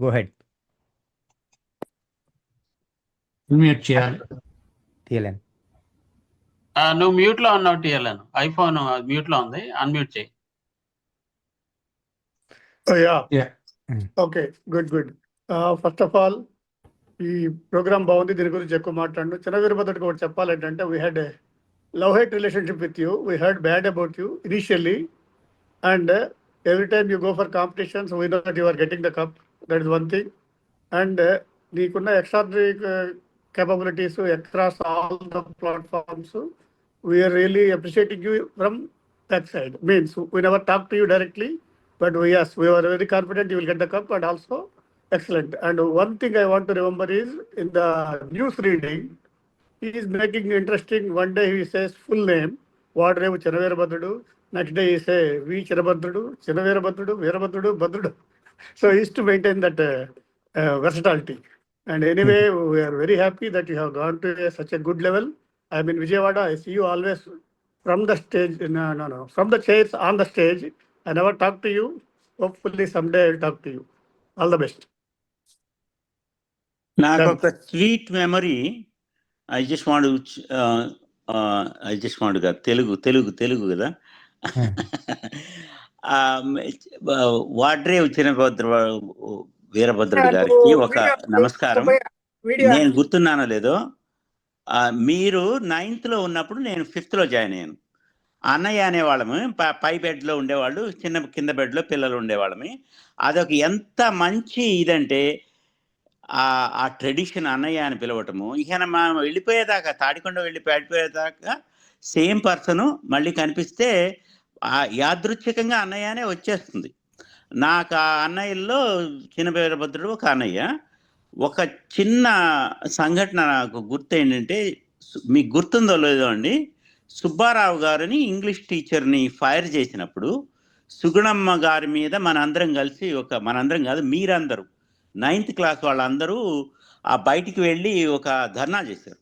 Go head mute చేయాలి. ఆ, నువ్వు మ్యూట్లో ఉన్నావు టీఎల్ఎన్ ఐఫోన్ మ్యూట్లో ఉంది. అన్మ్యూట్ చేయి. Yeah. Yeah. Okay, good, good. Uh, first of all, ఈ ప్రోగ్రామ్ బాగుంది. దీని గురించి ఎక్కువ మాట్లాడు చిన్న వీరభద్రుడికి ఒకటి చెప్పాలంటే we had love hate relationship with you we had bad about you initially and every time you go for competitions we know that you are getting the cup that is one thing and నీకున్న extraordinary capabilities extra all the platforms we're really appreciating you from that side means we never talk to you directly but we we're very confident you will get the cup and also excellent and one thing I want to remember is in the news reading is making interesting one day he says full name వాడు రేపు Chinnaveerabhadrudu next day ఈ ఈసే V Chirabhadrudu Chinnaveerabhadrudu Veerabhadrudu Bhadrudu So he used to maintain that versatility. And anyway, we are very happy that you have gone to such a good level. I'm in Vijayawada. I see you always from the stage. No, no, no. From the chairs on the stage. I never talk to you. Hopefully someday I'll talk to you. All the best. నాకు Done. ఒక sweet memory I just want I just want కదా తెలుగు తెలుగు తెలుగు కదా వాడ్రే వచ్చిన వీరభద్రుడు గారికి ఒక నమస్కారం. నేను గుర్తున్నానో లేదో? మీరు నైన్త్లో ఉన్నప్పుడు నేను ఫిఫ్త్లో జాయిన్ అయ్యాను. అన్నయ్య అనేవాళ్ళము ప- పై బెడ్లో ఉండేవాళ్ళు చిన్న కింద బెడ్లో పిల్లలు ఉండేవాళ్ళమి. అదొక ఎంత మంచి ఇదంటే ఆ ఆ ట్రెడిషన్ అన్నయ్య అని పిలవటము. ఇక మనం వెళ్ళిపోయేదాకా తాడికొండ వెళ్ళిపోయి వెళ్ళిపోయేదాకా సేమ్ పర్సన్ మళ్ళీ కనిపిస్తే యాదృచ్ఛికంగా అన్నయ్యనే వచ్చేస్తుంది. నాకు ఆ అన్నయ్యల్లో చిన్న వీరభద్రుడు ఒక అన్నయ్య. ఒక చిన్న సంఘటన నాకు గుర్తు ఏంటంటే మీకు గుర్తుందో లేదో అండి. సుబ్బారావు గారిని ఇంగ్లీష్ టీచర్ని ఫైర్ చేసినప్పుడు సుగుణమ్మ గారి మీద మనందరం కలిసి ఒక మనందరం కాదు మీరందరూ నైన్త్ క్లాస్ వాళ్ళందరూ ఆ బయటికి వెళ్ళి ఒక ధర్నా చేశారు.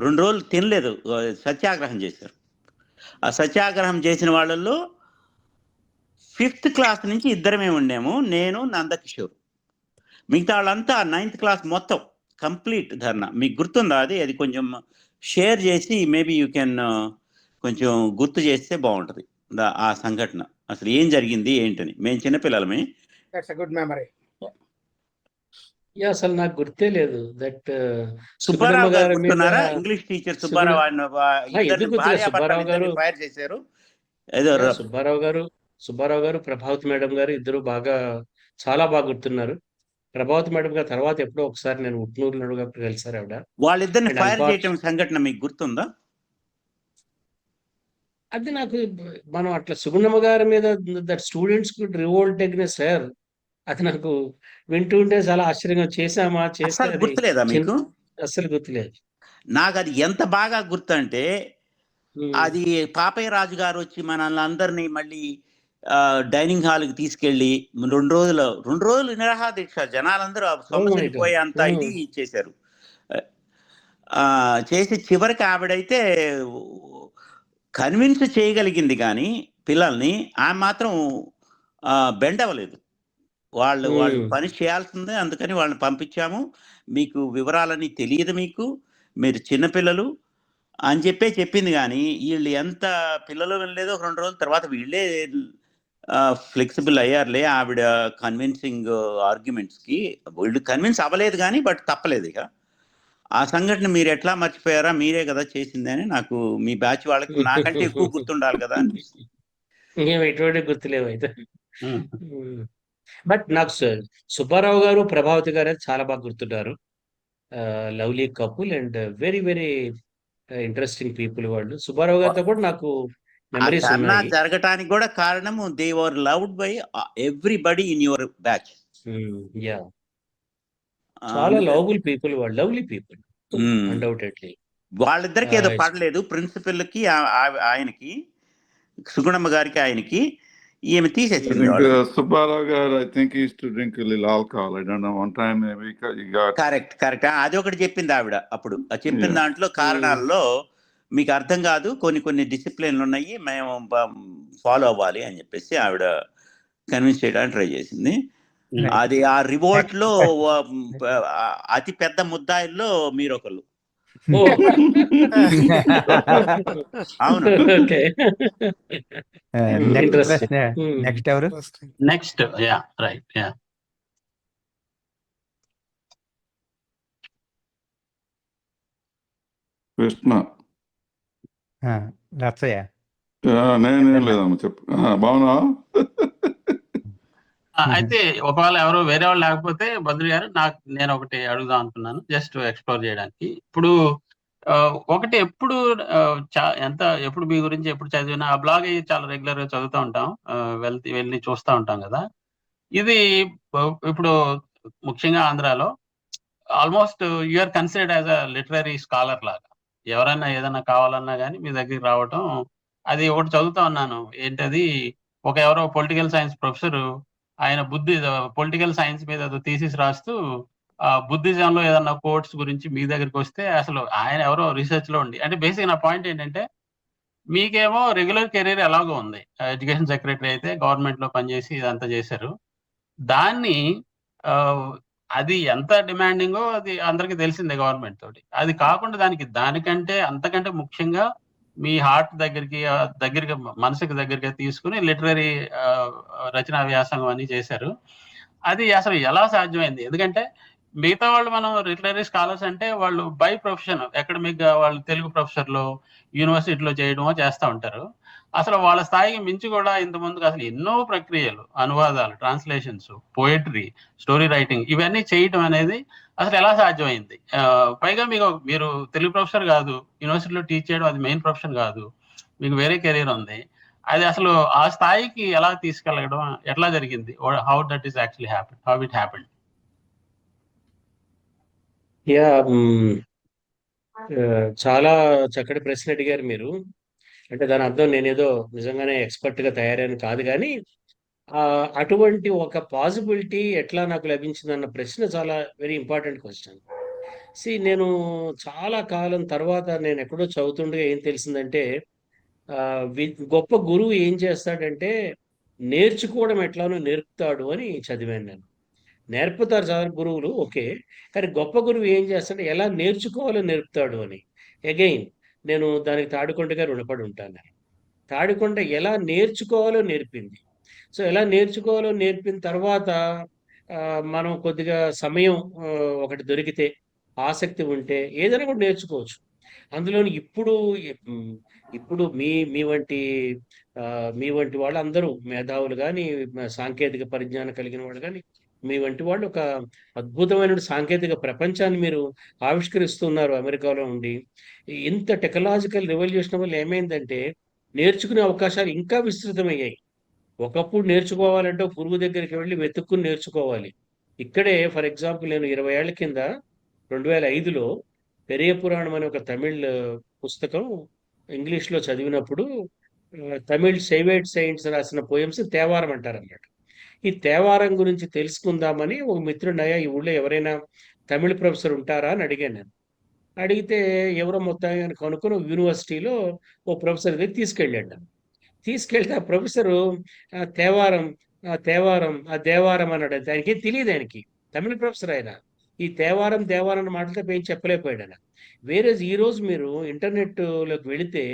రెండు రోజులు తినలేదు సత్యాగ్రహం చేశారు. ఆ సత్యాగ్రహం చేసిన వాళ్ళల్లో ఫిఫ్త్ క్లాస్ నుంచి ఇద్దరమే ఉండేము నేను నందకిషోర్. మిగతా వాళ్ళంతా నైన్త్ క్లాస్ మొత్తం కంప్లీట్ ధర్నా. మీకు గుర్తుందా అది? అది కొంచెం షేర్ చేసి మేబీ యూ కెన్ కొంచెం గుర్తు చేస్తే బాగుంటుంది. దా- ఆ సంఘటన. అసలు ఏం జరిగింది ఏంటని. మేము చిన్నపిల్లలమే. గుడ్ మెమరీ అసలు నాకు గుర్తే లేదు దట్ సుబ్బారావు గారు గారి ఇంగ్లీష్ టీచర్ సుబ్బారావు గారు- ఫైర్ చేశారు సుబ్బారావు గారు సుబ్బారావు గారు ప్రభావతి మేడం గారు ఇద్దరు బాగా చాలా బాగా గుర్తున్నారు. ప్రభావతి మేడం గారు తర్వాత ఎప్పుడో ఒకసారి నేను ఉట్నూరులో అప్పుడు కలిసారు ఆవిడ. వాళ్ళిద్దరిని ఫైర్ చేయటం సంఘటన మీకు గుర్తుందా? అది నాకు మనం అట్లా సుగుణమ్మ గారి మీద that students revolt against sir అది నాకు వింటూ ఉంటే చాలా ఆశ్చర్యంగా చేసామా అది గుర్తులేదా మీకు? అస్సలు గుర్తులేదు. నాకు అది ఎంత బాగా గుర్తంటే. అది పాపయ్య రాజు గారు వచ్చి మనల్ని అందరినీ మళ్ళీ డైనింగ్ హాల్కి తీసుకెళ్ళి రెండు రోజులు రెండు రోజులు నిరాహార దీక్ష. జనాలందరూ. పోయి అంత. ఇది చేశారు. ఆ, చేసి చివరికి ఆవిడైతే కన్విన్స్ చేయగలిగింది కానీ పిల్లల్ని ఆమె మాత్రం బెండ్ అవ్వలేదు వాళ్ళు వాళ్ళు. పని చేయాల్సిందే అందుకని వాళ్ళని పంపించాము. మీకు వివరాలని తెలియదు మీకు. మీరు చిన్నపిల్లలు అని చెప్పే చెప్పింది కానీ వీళ్ళు ఎంత పిల్లలు వినలేదో ఒక రెండు రోజుల తర్వాత వీళ్ళే ఫ్లెక్సిబుల్ అయ్యారులే ఆవిడ కన్విన్సింగ్ ఆర్గ్యుమెంట్స్కి. వీళ్ళు కన్విన్స్ అవ్వలేదు కానీ బట్ తప్పలేదు ఇక. ఆ సంఘటన మీరు ఎట్లా మర్చిపోయారా? మీరే కదా చేసిందని నాకు మీ బ్యాచ్ వాళ్ళకి నాకంటే ఎక్కువ గుర్తుండాలి కదా అనిపిస్తుంది ఇంకేం ఎటువంటి గుర్తులేవు అయితే. బట్ నాకు సుబ్బారావు గారు ప్రభావతి గారు చాలా బాగా గుర్తున్నారు lovely couple and very very interesting people వాళ్ళు. సుబ్బారావు గారితో కూడా నాకు మెమరీస్ జరగటానికి కూడా కారణము they were loved by everybody in your batch yeah చాలా లవబుల్ పీపుల్ వాళ్ళు లవ్లీ పీపుల్ అన్డౌటెడ్లీ వాళ్ళిద్దరికి ఏదో పడలేదు ప్రిన్సిపల్కి ఆయనకి సుగుణమ్మ గారికి ఆయనకి ఈమె తీసేసింది drink a little alcohol. I don't know. One time maybe he got- he got. Correct correct అది ఒకటి చెప్పింది ఆవిడ అప్పుడు ఆ చెప్పిన. దాంట్లో కారణాల్లో మీకు అర్థం కాదు కొన్ని కొన్ని డిసిప్లిన్లు ఉన్నాయి మేము ఫాలో అవ్వాలి అని చెప్పేసి ఆవిడ కన్విన్స్ చేయడానికి ట్రై చేసింది అది ఆ రివోల్ట్లో అతి పెద్ద ముద్దాయిల్లో మీరు ఒకళ్ళు అవును. ఓకే. Next Hmm. నెక్స్ట్ ఎవరు? Next yeah right yeah Krishna. Rachaiah నేనేం లేదమ్మా చెప్పు. ఆ, బాగున్నా అయితే ఒకవేళ ఎవరు వేరే వాళ్ళు లేకపోతే బద్రి గారు నాకు నేను ఒకటి అడుగుదాం అనుకున్నాను జస్ట్ ఎక్స్ప్లోర్ చేయడానికి. ఇప్పుడు ఒకటి ఎప్పుడు ఎంత ఎప్పుడు మీ గురించి ఎప్పుడు చదివినా ఆ బ్లాగ్ అయ్యి చాలా రెగ్యులర్గా చదువుతూ ఉంటాం వెళ్తే వెళ్ళి చూస్తూ ఉంటాం కదా. ఇది ఇప్పుడు ముఖ్యంగా ఆంధ్రాలో almost you're considered as a literary scholar లాగా. ఎవరైనా ఏదైనా కావాలన్నా కానీ మీ దగ్గరికి రావటం అది ఒకటి చదువుతా ఉన్నాను. ఏంటది? ఒక ఎవరో పొలిటికల్ సైన్స్ ప్రొఫెసర్ ఆయన బుద్ధి పొలిటికల్ సైన్స్ మీద థీసిస్ రాస్తూ ఆ బుద్ధిజంలో ఏదన్నా కోర్ట్స్ గురించి మీ దగ్గరికి వస్తే అసలు ఆయన ఎవరో రీసెర్చ్లో ఉండి అంటే బేసిక్ నా పాయింట్ ఏంటంటే మీకేమో రెగ్యులర్ కెరీర్ ఎలాగో ఉంది. ఎడ్యుకేషన్ సెక్రటరీ అయితే గవర్నమెంట్లో పనిచేసి ఇదంతా చేశారు. దాన్ని అది ఎంత డిమాండింగో అది అందరికీ తెలిసిందే గవర్నమెంట్ తోటి. అది కాకుండా దానికి దానికంటే అంతకంటే ముఖ్యంగా మీ హార్ట్ దగ్గరికి దగ్గరగా దగ్గరికి మనసుకి దగ్గరికి తీసుకుని లిటరరీ రచనా వ్యాసంగం అని చేశారు. అది అసలు ఎలా సాధ్యమైంది? ఎందుకంటే మిగతా వాళ్ళు మనం లిటరరీ స్కాలర్స్ అంటే వాళ్ళు బై ప్రొఫెషన్ అకాడమిక్గా వాళ్ళు తెలుగు ప్రొఫెసర్లు యూనివర్సిటీలో చేయడమో చేస్తూ ఉంటారు. అసలు వాళ్ళ స్థాయికి మించి కూడా ఇంత ముందుకు అసలు ఎన్నో ప్రక్రియలు అనువాదాలు ట్రాన్స్లేషన్స్ పోయట్రీ స్టోరీ రైటింగ్ ఇవన్నీ చేయటం అనేది అసలు ఎలా సాధ్యమైంది? పైగా మీకు మీరు తెలుగు ప్రొఫెసర్ కాదు యూనివర్సిటీలో టీచ్ చేయడం అది మెయిన్ ప్రొఫెషన్ కాదు మీకు వేరే కెరీర్ ఉంది. అది అసలు ఆ స్థాయికి ఎలా తీసుకెళ్ళడం ఎట్లా జరిగింది? How that is actually happen how it happen yeah చాలా చక్కటి ప్రశ్న అడిగారు మీరు. అంటే దాని అర్థం నేనేదో నిజంగానే ఎక్స్పర్ట్గా తయారైన తయారని కాదు కానీ అటువంటి ఒక పాసిబిలిటీ ఎట్లా నాకు లభించిందన్న ప్రశ్న చాలా వెరీ ఇంపార్టెంట్ క్వశ్చన్. సి నేను చాలా కాలం తర్వాత నేను ఎక్కడో చదువుతుండగా ఏం తెలిసిందంటే వి- గొప్ప గురువు ఏం చేస్తాడంటే నేర్చుకోవడం ఎట్లానో నేర్పుతాడు అని చదివాను నేను. నేర్పుతారు చాలా గురువులు ఓకే. కానీ గొప్ప గురువు ఏం చేస్తాడు? ఎలా నేర్చుకోవాలో నేర్పుతాడు అని. అగైన్ నేను దానికి తాడికొండగా రుణపడి ఉంటాను. నేను తాడికొండ ఎలా నేర్చుకోవాలో నేర్పింది. సో ఎలా నేర్చుకోవాలో నేర్పిన తర్వాత ఆ, మనం కొద్దిగా సమయం ఒకటి దొరికితే ఆసక్తి ఉంటే ఏదైనా కూడా నేర్చుకోవచ్చు. అందులోని ఇప్పుడు ఇప్పుడు మీ మీ వంటి ఆ, మీ వంటి వాళ్ళు అందరూ మేధావులు కానీ సాంకేతిక పరిజ్ఞానం కలిగిన వాళ్ళు కానీ మీ వంటి వాళ్ళు ఒక అద్భుతమైన సాంకేతిక ప్రపంచాన్ని మీరు ఆవిష్కరిస్తున్నారు అమెరికాలో ఉండి. ఇంత టెక్నాలజికల్ రెవల్యూషన్ వల్ల ఏమైందంటే నేర్చుకునే అవకాశాలు ఇంకా విస్తృతమయ్యాయి. ఒకప్పుడు నేర్చుకోవాలంటే ఒక గురువు దగ్గరికి వెళ్ళి వెతుక్కుని నేర్చుకోవాలి. ఇక్కడే ఫర్ ఎగ్జాంపుల్ నేను ఇరవై ఏళ్ళ కింద రెండు వేల ఐదులో పెరియ పురాణం అనే ఒక తమిళ్ పుస్తకం ఇంగ్లీష్లో చదివినప్పుడు తమిళ్ సేవేట్ సైన్స్ రాసిన పోయమ్స్ తేవారం అంటారు అన్నమాట ఈ తేవారం గురించి తెలుసుకుందామని ఒక మిత్రుడయ్యా ఈ ఊళ్ళో ఎవరైనా తమిళ ప్రొఫెసర్ ఉంటారా అని అడిగాను నేను. అడిగితే ఎవరో మొత్తం కనుక్కొని యూనివర్సిటీలో ఓ ప్రొఫెసర్ దగ్గర తీసుకెళ్ళాడు తీసుకెళ్తే ఆ ప్రొఫెసరు తేవారం ఆ తేవారం ఆ దేవారం అన్నాడు. దానికి తెలియదు ఆయనకి. తమిళ ప్రొఫెసర్ ఆయన. ఈ తేవారం దేవారం అన్న మాటలతో ఏం చెప్పలేకపోయాడు ఆయన. వేరే ఈరోజు మీరు ఇంటర్నెట్లోకి వెళితే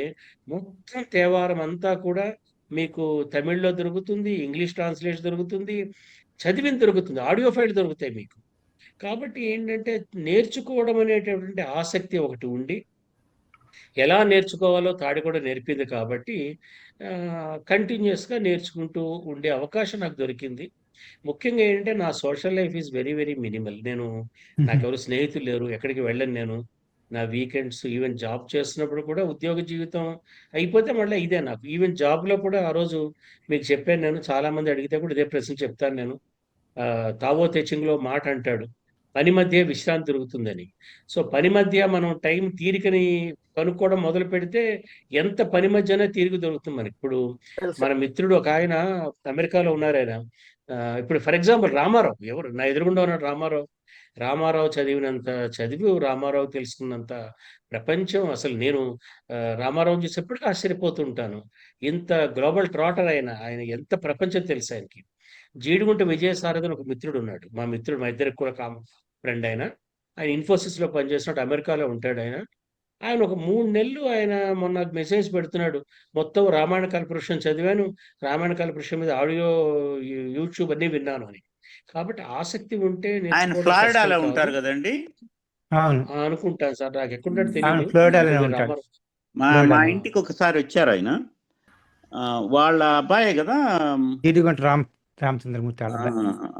మొత్తం తేవారం అంతా కూడా మీకు తమిళ్ళో దొరుకుతుంది ఇంగ్లీష్ ట్రాన్స్లేషన్ దొరుకుతుంది చదివిన దొరుకుతుంది ఆడియో ఫైల్ దొరుకుతాయి మీకు. కాబట్టి ఏంటంటే నేర్చుకోవడం అనేటటువంటి ఆసక్తి ఒకటి ఉండి ఎలా నేర్చుకోవాలో తాడి కూడా నేర్పింది కాబట్టి కంటిన్యూస్గా నేర్చుకుంటూ ఉండే అవకాశం నాకు దొరికింది. ముఖ్యంగా ఏంటంటే నా social life is very very minimal. నేను నాకెవరు స్నేహితులు లేరు ఎక్కడికి వెళ్ళను నేను. నా వీకెండ్స్ ఈవెన్ జాబ్ చేస్తున్నప్పుడు కూడా ఉద్యోగ జీవితం అయిపోతే మళ్ళీ ఇదే నాకు. ఈవెన్ జాబ్లో కూడా ఆ రోజు మీకు చెప్పాను నేను చాలా మంది అడిగితే కూడా ఇదే ప్రశ్న చెప్తాను నేను. తావో తెచింగ్లో మాట అంటాడు పని మధ్య విశ్రాంతి దొరుకుతుందని. సో పని మధ్య మనం టైం తీరికని కనుక్కోవడం మొదలు పెడితే ఎంత పని మధ్యనే తీరిక దొరుకుతుంది మనకి. ఇప్పుడు మన మిత్రుడు ఒక ఆయన అమెరికాలో ఉన్నారు ఆయన. ఇప్పుడు ఫర్ ఎగ్జాంపుల్ రామారావు ఎవరు? నా ఎదురుగుండా ఉన్నాడు రామారావు. రామారావు చదివినంత చదివి రామారావు తెలుసుకున్నంత ప్రపంచం అసలు నేను రామారావు చూసేప్పటికీ ఆశ్చర్యపోతుంటాను. ఇంత గ్లోబల్ ట్రాటర్ ఆయన ఆయన ఎంత ప్రపంచం తెలుసు ఆయనకి. జీడిగుంట విజయసారథి అని ఒక మిత్రుడు ఉన్నాడు. మా మిత్రుడు మా ఇద్దరికి కూడా కామ ఫ్రెండ్ ఆయన. ఆయన ఇన్ఫోసిస్లో పనిచేస్తున్నాడు అమెరికాలో ఉంటాడు ఆయన. ఆయన ఒక మూడు నెలలు ఆయన మొన్న మెసేజ్ పెడుతున్నాడు. మొత్తం రామాయణ కల్పవృక్షం చదివాను. రామాయణ కల్పవృక్షం మీద ఆడియో యూట్యూబ్ అన్నీ విన్నాను అని. కాబట్టి ఆసక్తి ఉంటే ఆయన ఫ్లారిడాలో ఉంటారు కాదు. కదండి? అనుకుంటాను సార్ నాకు అవును తెలియదు మా. మా ఇంటికి ఒకసారి వచ్చారు ఆయన. వాళ్ళ అబ్బాయే కదా? Ram Ramachandramurthy.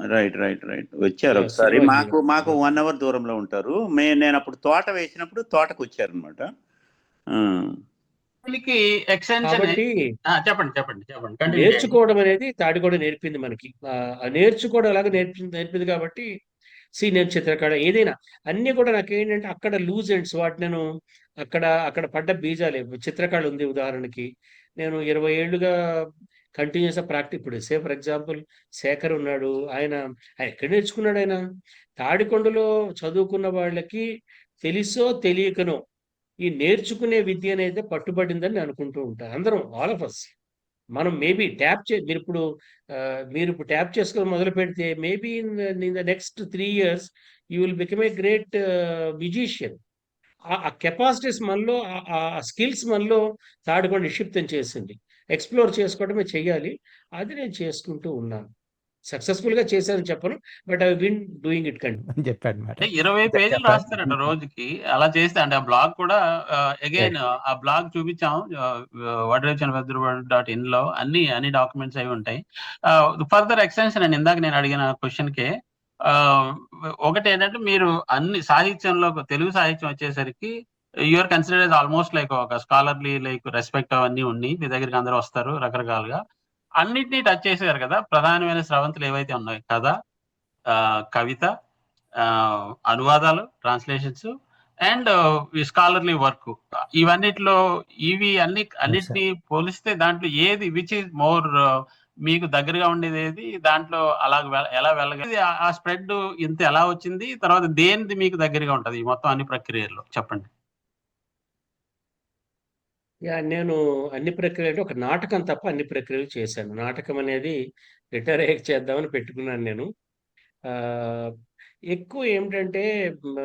Right right right వచ్చారు ఒకసారి. మాకు. మాకు వన్ అవర్ దూరంలో ఉంటారు. మే నేను అప్పుడు తోట వేసినప్పుడు తోటకు వచ్చారనమాట వీళ్ళకి ఎక్స్టెన్షన్ కాబట్టి చెప్పండి చెప్పండి చెప్పండి. నేర్చుకోవడం అనేది తాడి కూడా నేర్పింది మనకి. నేర్చుకోవడం అలాగే నేర్పింది నేర్పింది కాబట్టి సి నేను చిత్రకళ ఏదైనా అన్ని కూడా నాకు ఏంటంటే అక్కడ లూజ్ ఎండ్స్ వాటి నేను అక్కడ అక్కడ పడ్డ బీజాలే. చిత్రకళ ఉంది ఉదాహరణకి. నేను ఇరవై ఏళ్ళుగా కంటిన్యూస్ ప్రాక్టీస్ ఇప్పుడు సే ఫర్ ఎగ్జాంపుల్ శేఖర్ ఉన్నాడు ఆయన ఆయన ఎక్కడ నేర్చుకున్నాడు ఆయన? తాడికొండలో చదువుకున్న వాళ్ళకి తెలుసో తెలియకనో ఈ నేర్చుకునే విద్య అనేది పట్టుబడిందని నేను అనుకుంటూ ఉంటాను అందరం ఆల్ ఆఫ్ అస్ మనం మేబీ ట్యాప్ చే మీరు ఇప్పుడు మీరు ఇప్పుడు ట్యాప్ చేసుకొని మొదలు పెడితే maybe in in the next three years you will become a great musician ఆ కెపాసిటీస్ మనలో ఆ- ఆ స్కిల్స్ మనలో తాడుకొని నిక్షిప్తం చేసింది. ఎక్స్ప్లోర్ చేసుకోవడమే చేయాలి అది నేను చేసుకుంటూ ఉన్నాను. సక్సెస్ఫుల్గా చేశానని చెప్పను but I win doing it కండి అని చెప్పాడు మాట ఇరవై పేజీలు రాస్తారంట రోజుకి అలా చేస్తే అంటే ఆ బ్లాగ్ కూడా అగైన్ ఆ బ్లాగ్ చూపించాం వడ్రేచన్ డాట్ ఇన్లో అన్ని అన్ని డాక్యుమెంట్స్ అవి ఉంటాయి. ఫర్దర్ ఎక్స్టెన్షన్ అండి ఇందాక నేను అడిగిన క్వశ్చన్కి ఒకటి ఏంటంటే మీరు అన్ని సాహిత్యంలో తెలుగు సాహిత్యం వచ్చేసరికి you are consider almost like ఒక స్కాలర్లీ లైక్ రెస్పెక్ట్ అవన్నీ ఉన్నాయి మీ దగ్గరికి అందరూ వస్తారు రకరకాలుగా. అన్నిటినీ టచ్ చేశారు కదా? ప్రధానమైన స్రవంతులు ఏవైతే ఉన్నాయి? కథ కవిత అనువాదాలు ట్రాన్స్లేషన్స్ అండ్ స్కాలర్లీ వర్క్ ఇవన్నిటిలో ఇవి అన్ని అన్నిటిని పోలిస్తే దాంట్లో ఏది విచ్ ఇస్ మోర్ మీకు దగ్గరగా ఉండేది ఏది? దాంట్లో అలా ఎలా వెళ్ళగలి ఆ స్ప్రెడ్ ఇంత ఎలా వచ్చింది? తర్వాత దేనిది మీకు దగ్గరగా ఉంటది? మొత్తం అన్ని ప్రక్రియల్లో చెప్పండి. యా నేను అన్ని ప్రక్రియలు ఒక నాటకం తప్ప అన్ని ప్రక్రియలు చేశాను. నాటకం అనేది రిటైర్ అయ్యాక చేద్దామని పెట్టుకున్నాను నేను. ఆ, ఎక్కువ ఏమిటంటే మ,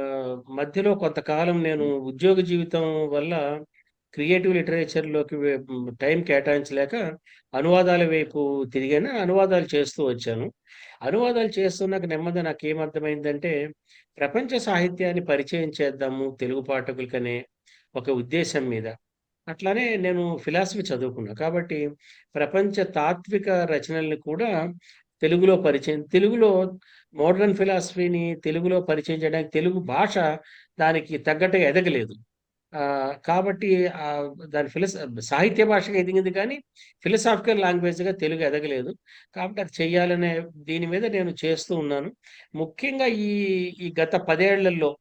మధ్యలో కొంతకాలం నేను ఉద్యోగ జీవితం వల్ల క్రియేటివ్ లిటరేచర్లోకి టైం కేటాయించలేక అనువాదాల వైపు తిరిగాను. అనువాదాలు చేస్తూ వచ్చాను. అనువాదాలు చేస్తున్నాక నెమ్మది నాకు ఏమర్థమైందంటే ప్రపంచ సాహిత్యాన్ని పరిచయం చేద్దాము తెలుగు పాఠకులకనే ఒక ఉద్దేశం మీద. అట్లానే నేను ఫిలాసఫీ చదువుకున్నా కాబట్టి ప్రపంచ తాత్విక రచనల్ని కూడా తెలుగులో పరిచయం తెలుగులో మోడర్న్ ఫిలాసఫీని తెలుగులో పరిచయం చేయడానికి తెలుగు భాష దానికి తగ్గట్టుగా ఎదగలేదు. కాబట్టి దాని ఫిలస సాహిత్య భాషగా ఎదిగింది కానీ ఫిలసాఫికల్ లాంగ్వేజ్గా తెలుగు ఎదగలేదు. కాబట్టి అది చెయ్యాలనే దీని మీద నేను చేస్తూ ఉన్నాను. ముఖ్యంగా ఈ ఈ గత పదేళ్ళలో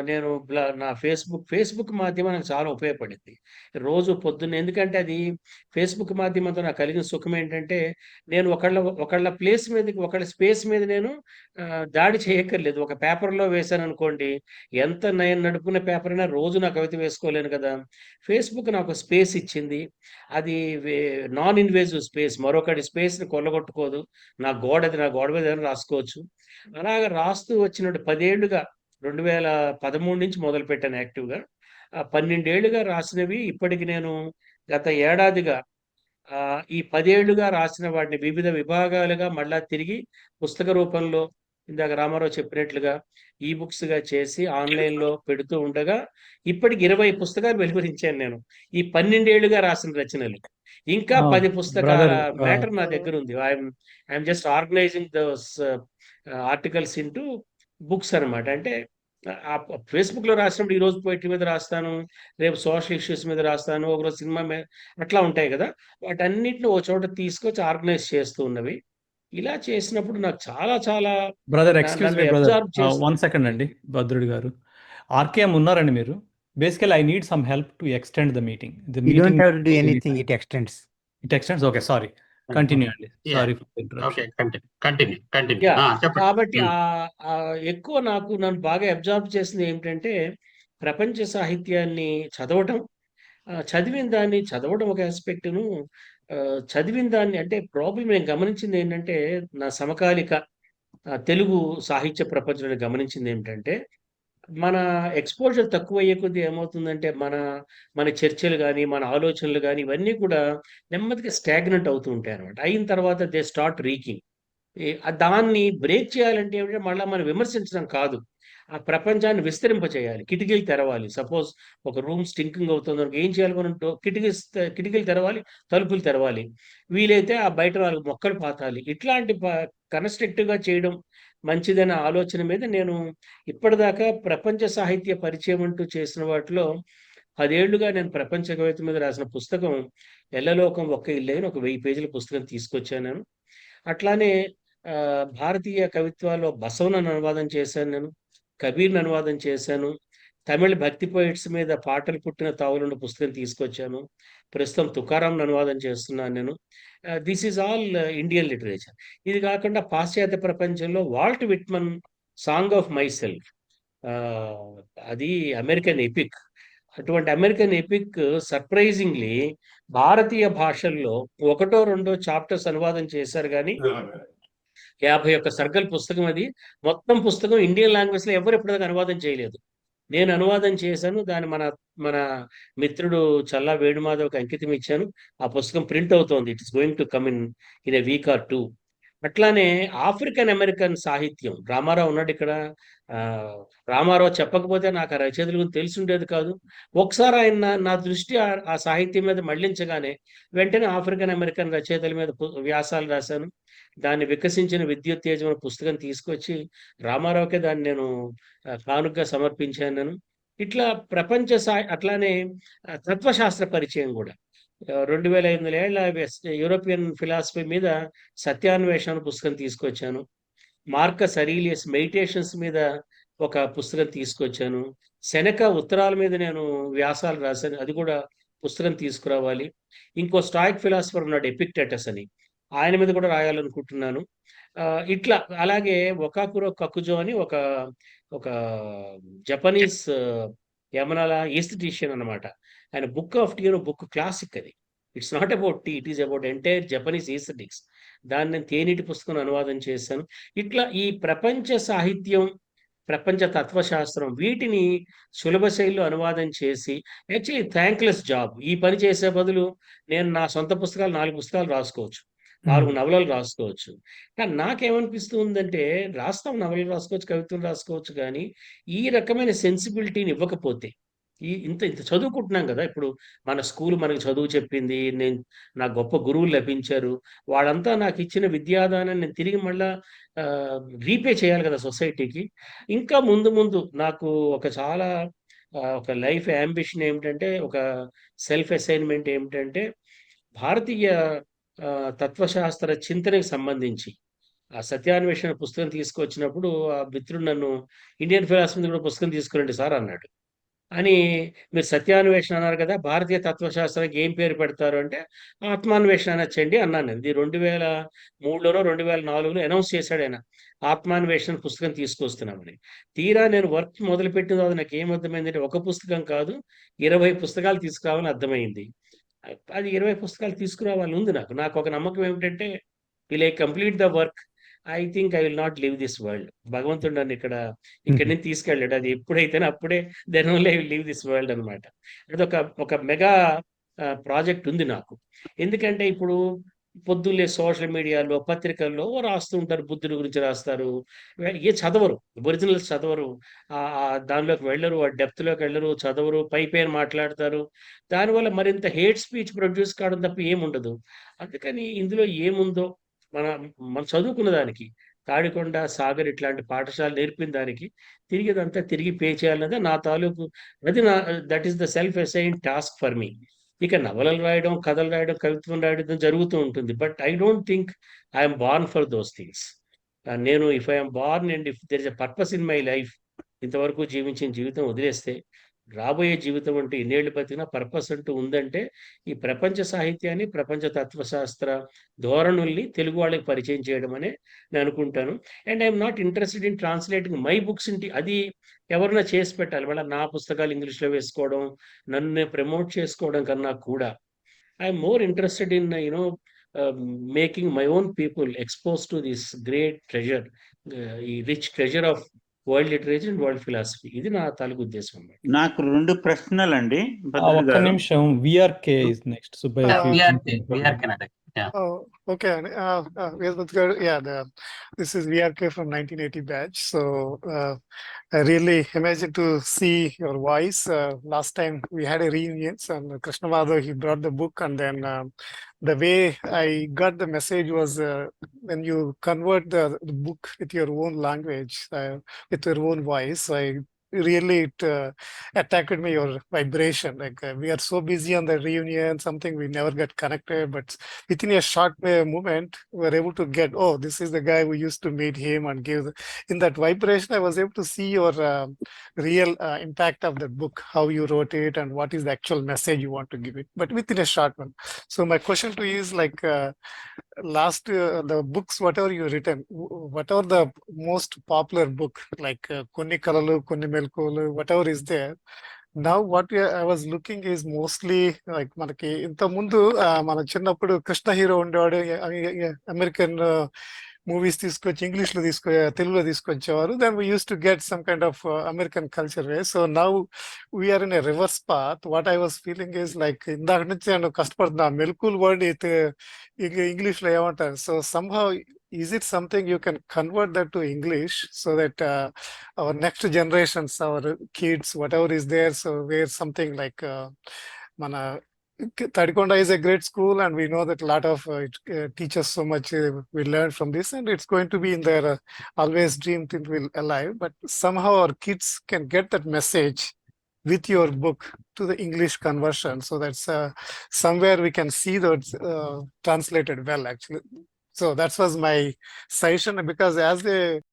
నేను నా ఫేస్బుక్ ఫేస్బుక్ మాధ్యమం నాకు చాలా ఉపయోగపడింది. రోజు పొద్దున్న ఎందుకంటే అది ఫేస్బుక్ మాధ్యమంతో నాకు కలిగిన సుఖం ఏంటంటే నేను ఒకళ్ళ ఒకళ్ళ ప్లేస్ మీద ఒకళ్ళ స్పేస్ మీద నేను దాడి చేయక్కర్లేదు. ఒక పేపర్లో వేశాను అనుకోండి ఎంత నేను నడుపుకున్న పేపర్ అయినా రోజు నా కవిత వేసుకోలేను కదా. ఫేస్బుక్ నాకు స్పేస్ ఇచ్చింది. అది నాన్ ఇన్వేజివ్ స్పేస్. మరొకటి స్పేస్ని కొల్లగొట్టుకోదు. నా గోడది నా గోడ మీద ఏదైనా రాసుకోవచ్చు. అలాగ రాస్తూ వచ్చినట్టు పదేళ్ళుగా రెండు వేల పదమూడు నుంచి మొదలు పెట్టాను యాక్టివ్గా. ఆ పన్నెండేళ్ళుగా రాసినవి ఇప్పటికి నేను గత ఏడాదిగా ఆ, ఈ పదేళ్ళుగా రాసిన వాటిని వివిధ విభాగాలుగా మళ్ళా తిరిగి పుస్తక రూపంలో ఇందాక రామారావు చెప్పినట్లుగా ఈ బుక్స్గా చేసి ఆన్లైన్లో పెడుతూ ఉండగా ఇప్పటికి ఇరవై పుస్తకాలు వెలువరించాను నేను. ఈ పన్నెండేళ్ళుగా రాసిన రచనలు. ఇంకా పది పుస్తకాల మ్యాటర్ నా దగ్గర ఉంది. I'm I'm just organizing those articles into books అన్నమాట. అంటే ఫేస్బుక్లో రాసినప్పుడు ఈ రోజు పోయిటరీ మీద రాస్తాను రేపు సోషల్ ఇష్యూస్ మీద రాస్తాను ఒకరోజు సినిమా మీద అట్లా ఉంటాయి కదా. వాటన్నిటిని ఓ చోట తీసుకొచ్చి ఆర్గనైజ్ చేస్తూ ఉన్నవి. ఇలా చేసినప్పుడు నాకు చాలా చాలా brother excuse me brother. One second అండి భద్రుడి గారు. ఆర్కేఎం ఉన్నారండి మీరు? Basically I need some help to extend the meeting. The you don't meeting have to do anything it extends it extends okay sorry. Continue అండి. Sorry okay continue కాబట్టి Hmm. ఎక్కువ నాకు నన్ను బాగా అబ్జర్వ్ చేసింది ఏమిటంటే ప్రపంచ సాహిత్యాన్ని చదవటం. చదివిన దాన్ని చదవడం ఒక ఆస్పెక్ట్ను చదివిన దాన్ని అంటే ప్రాబ్లమ్ నేను గమనించింది ఏంటంటే, నా సమకాలిక తెలుగు సాహిత్య ప్రపంచంలో గమనించింది ఏమిటంటే, మన ఎక్స్‌పోజర్ తక్కువ అయ్యే కొద్దీ ఏమవుతుందంటే, మన మన చర్చలు కానీ మన ఆలోచనలు కానీ ఇవన్నీ కూడా నెమ్మదిగా స్టాగ్నెంట్ అవుతూ ఉంటాయన్నమాట. అయిన తర్వాత దే స్టార్ట్ రీకింగ్. దాన్ని బ్రేక్ చేయాలంటే ఏమిటంటే, మళ్ళీ మనం విమర్శించడం కాదు. ఆ ప్రపంచాన్ని విస్తరింపచేయాలి. కిటికీలు తెరవాలి. సపోజ్ ఒక రూమ్ స్టింకింగ్ అవుతుంది ఏం చేయాలి మనం కిటికీ కిటికీలు తెరవాలి, తలుపులు తెరవాలి. వీలైతే ఆ బయట వాళ్ళకి మొక్కలు పాతాలి. ఇట్లాంటి ప కన్‌స్ట్రక్టివ్‌గా చేయడం మంచిదనే ఆలోచన మీద నేను ఇప్పటిదాకా ప్రపంచ సాహిత్య పరిచయం అంటూ చేసిన వాటిలో పదేళ్ళుగా నేను ప్రపంచ కవిత మీద రాసిన పుస్తకం 'ఎల్లలోకం ఒక్క ఇల్లు అని ఒక వెయ్యి పేజీల పుస్తకం తీసుకొచ్చాను నేను. అట్లానే భారతీయ కవిత్వాల్లో బసవనను అనువాదం చేశాను నేను. కబీర్‌ని అనువాదం చేశాను. తమిళ భక్తి పోయిట్స్ మీద పాటలు పుట్టిన తావులున్న పుస్తకం తీసుకొచ్చాను. ప్రస్తుతం తుకారాం అనువాదం చేస్తున్నాను నేను. This is all Indian literature. ఇది కాకుండా పాశ్చాత్య ప్రపంచంలో Walt Whitman 'song of myself' uh, అది అమెరికన్ ఎపిక్. అటువంటి అమెరికన్ ఎపిక్ సర్ప్రైజింగ్‌లీ భారతీయ భాషల్లో ఒకటో, రెండో చాప్టర్స్ అనువాదం చేశారు గానీ 51 సర్గల పుస్తకం అది. మొత్తం పుస్తకం ఇండియన్ లాంగ్వేజ్‌లో ఎవరు ఇప్పటిదాకా అనువాదం చేయలేదు. నేను అనువాదం చేశాను. దాన్ని మన మన మిత్రుడు చల్లా వేణుమాధవ్‌కి అంకితం ఇచ్చాను. ఆ పుస్తకం ప్రింట్ అవుతోంది. It's going to come in in a week or two అట్లానే ఆఫ్రికన్ అమెరికన్ సాహిత్యం రామారావు ఉన్నాడు ఇక్కడ రామారావు చెప్పకపోతే నాకు ఆ రచయితల గురించి తెలిసుండేది కాదు. ఒకసారి ఆయన నా దృష్టి ఆ సాహిత్యం మీద మళ్ళించగానే వెంటనే ఆఫ్రికన్ అమెరికన్ రచయితల మీద వ్యాసాలు రాశాను. దాన్ని 'వికసించిన విద్యుత్తేజం' అనే పుస్తకం తీసుకొచ్చి రామారావుకే దాన్ని నేను కానుగ్గా సమర్పించాను నేను. ఇట్లా ప్రపంచ సా అట్లానే తత్వశాస్త్ర పరిచయం కూడా రెండు వేల ఐదు వందల ఏళ్ళ యూరోపియన్ ఫిలాసఫీ మీద 'సత్యాన్వేషణ' పుస్తకం తీసుకొచ్చాను. మార్కస్ అరీలియస్ మెడిటేషన్స్ మీద ఒక పుస్తకం తీసుకొచ్చాను. శనక ఉత్తరాల మీద నేను వ్యాసాలు రాశాను. అది కూడా పుస్తకం తీసుకురావాలి. ఇంకో స్టాయిక్ ఫిలాసఫర్ ఉన్నాడు ఎపిక్టెటస్ అని. ఆయన మీద కూడా రాయాలనుకుంటున్నాను. ఇట్లా అలాగే ఒకాకురో కకుజో అని ఒక ఒక జపనీస్ యమనాల ఈస్థెటిషియన్ అన్నమాట. ఆయన 'book of tea' book classic అది. It's not about tea. It is about entire Japanese aesthetics. దాన్ని నేను 'తేనీటి' పుస్తకం అనువాదం చేశాను. ఇట్లా ఈ ప్రపంచ సాహిత్యం, ప్రపంచ తత్వశాస్త్రం వీటిని సులభ శైలిలో అనువాదం చేసి యాక్చువల్లీ థాంక్‌లెస్ జాబ్. ఈ పని చేసే బదులు నేను నా సొంత పుస్తకాలు 4 పుస్తకాలు రాసుకోవచ్చు. 4 హ్మ్. నవలలు రాసుకోవచ్చు. కానీ నాకేమనిపిస్తూ ఉందంటే రాస్తాం నవలలు రాసుకోవచ్చు, కవిత్వం రాసుకోవచ్చు గానీ, ఈ రకమైన సెన్సిబిలిటీని ఇవ్వకపోతే ఈ ఇంత ఇంత చదువుకుంటున్నాం కదా ఇప్పుడు మన స్కూల్ మనకు చదువు చెప్పింది. నేను నా గొప్ప గురువులు లభించారు. వాళ్ళంతా నాకు ఇచ్చిన విద్యాదానాన్ని నేను తిరిగి మళ్ళా రీపే చేయాలి కదా సొసైటీకి. ఇంకా ముందు ముందు నాకు ఒక చాలా ఒక లైఫ్ అంబిషన్ ఏమిటంటే ఒక సెల్ఫ్ అసైన్‌మెంట్ ఏమిటంటే భారతీయ తత్వశాస్త్ర చింతనకి సంబంధించి ఆ 'సత్యాన్వేషణ' పుస్తకం తీసుకొచ్చినప్పుడు ఆ మిత్రుడు నన్ను ఇండియన్ ఫిలాసఫీ కూడా పుస్తకం తీసుకురండి సార్ అన్నాడు. అని మీరు 'సత్యాన్వేషణ' అన్నారు కదా! భారతీయ తత్వశాస్త్రానికి ఏం పేరు పెడతారు అంటే, 'ఆత్మాన్వేషణ' అనొచ్చండి అన్నాను నేను. ఇది 2003లోనో, 2004లో అనౌన్స్ చేశాడాయన. 'ఆత్మాన్వేషణ' పుస్తకం తీసుకొస్తున్నామని. తీరా నేను వర్క్ మొదలుపెట్టిన తర్వాత నాకేం అర్థమైందంటే ఒక పుస్తకం కాదు 20 పుస్తకాలు తీసుకురావాలని అర్థమైంది. అది 20 పుస్తకాలు తీసుకురావాలని ఉంది నాకు. ఒక నమ్మకం ఏమిటంటే will I complete the work I think I will not leave this world. భగవంతుడు నన్ను ఇక్కడ ఇక్కడి. నుంచి తీసుకెళ్ళాడు. అది ఎప్పుడైతేనే అప్పుడే then only I will leave this world అన్నమాట. అదొక ఒక మెగా ఆహ్, ప్రాజెక్ట్ ఉంది నాకు. ఎందుకంటే ఇప్పుడు పొద్దున్నే సోషల్ మీడియాలో, పత్రికల్లో రాస్తూ ఉంటారు. బుద్ధుడి గురించి రాస్తారు. ఏ చదవరు. ఒరిజినల్స్ చదవరు. దానిలోకి వెళ్ళరు. ఆ డెప్త్‌లోకి వెళ్ళరు. చదవరు. పైపైన మాట్లాడతారు. దానివల్ల మరింత హేట్ స్పీచ్ ప్రొడ్యూస్ కావడం తప్ప ఏముండదు. అందుకని ఇందులో ఏముందో మన మనం చదువుకున్న దానికి తాడికొండ, సాగర్ ఇట్లాంటి పాఠశాల నేర్పిన దానికి తిరిగి అదంతా తిరిగి పే చేయాలన్నది నా తాలూకు అది నా that is the self assign task for me. ఇక నవలలు రాయడం, కథలు రాయడం, కవిత్వం రాయడం జరుగుతూ ఉంటుంది. But I don't think I born for those things. నేను if I born and if there is a purpose in my life ఇంతవరకు జీవించిన జీవితం వదిలేస్తే రాబోయే జీవితం అంటే ఇన్నేళ్ళు బతికినా పర్పస్ అంటూ ఉందంటే ఈ ప్రపంచ సాహిత్యాన్ని, ప్రపంచ తత్వశాస్త్ర ధోరణుల్ని తెలుగు వాళ్ళకి పరిచయం చేయడం అనే నేను అనుకుంటాను. And I'm not interested in translating my books ఇంటి అది ఎవరైనా చేసి పెట్టాలి. వాళ్ళ నా పుస్తకాలు ఇంగ్లీష్‌లో వేసుకోవడం, నన్ను ప్రమోట్ చేసుకోవడం కన్నా కూడా I'm more interested in you know making my own people expose to this great treasure ఈ rich treasure of world literature and world philosophy ఇది నా తాలూకు ఉద్దేశం అన్నమాట నాకు రెండు ప్రశ్నలు అండి ఒక్క నిమిషం VRK is next Subbaiah Oh, okay. Uh, uh, yeah, the, this is VRK from 1980 batch. So uh, I really imagine to see your voice. Uh, last time we had a reunion, and Krishna Madhav, he brought the book, and then um, the way I got the message was uh, when you convert the, the book with your own language, uh, with your own voice. I really it uh, attacked me your vibration. Like uh, we are so busy on the reunion something we never get connected but within a short uh, moment we are able to get oh this is the guy we used to meet him and give in that vibration i was able to see your um, real uh, impact of the book how you wrote it and what is the actual message you want to give it but within a short one. So my question to you is like uh, last uh, the books whatever you written wh- whatever the most popular book like uh, Konni Kalalu, Konni Melkolu, whatever is there now what we are- I was looking is mostly like మనకి ఇంత ముందు ఆ, మన చిన్నప్పుడు Krishna hero ఉండేవాడు American movies తీసుకొచ్చి ఇంగ్లీష్లో తీసుకొ తెలుగులో తీసుకొచ్చేవారు. Then we use to get some kind of American culture way so now we're in a reverse path what I was feeling is like ఇందాక నుంచి నేను కష్టపడుతున్నా. మెల్కూల్ వర్డ్ అయితే ఇంగ్లీష్లో ఏమంటారు? So somehow is it something you can convert that to English so that uh, our next generations, our kids, whatever is there, so where something like uh, Tadikonda is a great school, and we know that a lot of uh, it uh, teaches so much uh, we learn from this, and it's going to be in their uh, always dream thing will alive. But somehow our kids can get that message with your book to the English conversion, so that's uh, somewhere we can see that uh, translated well actually. So that was my suggestion because as a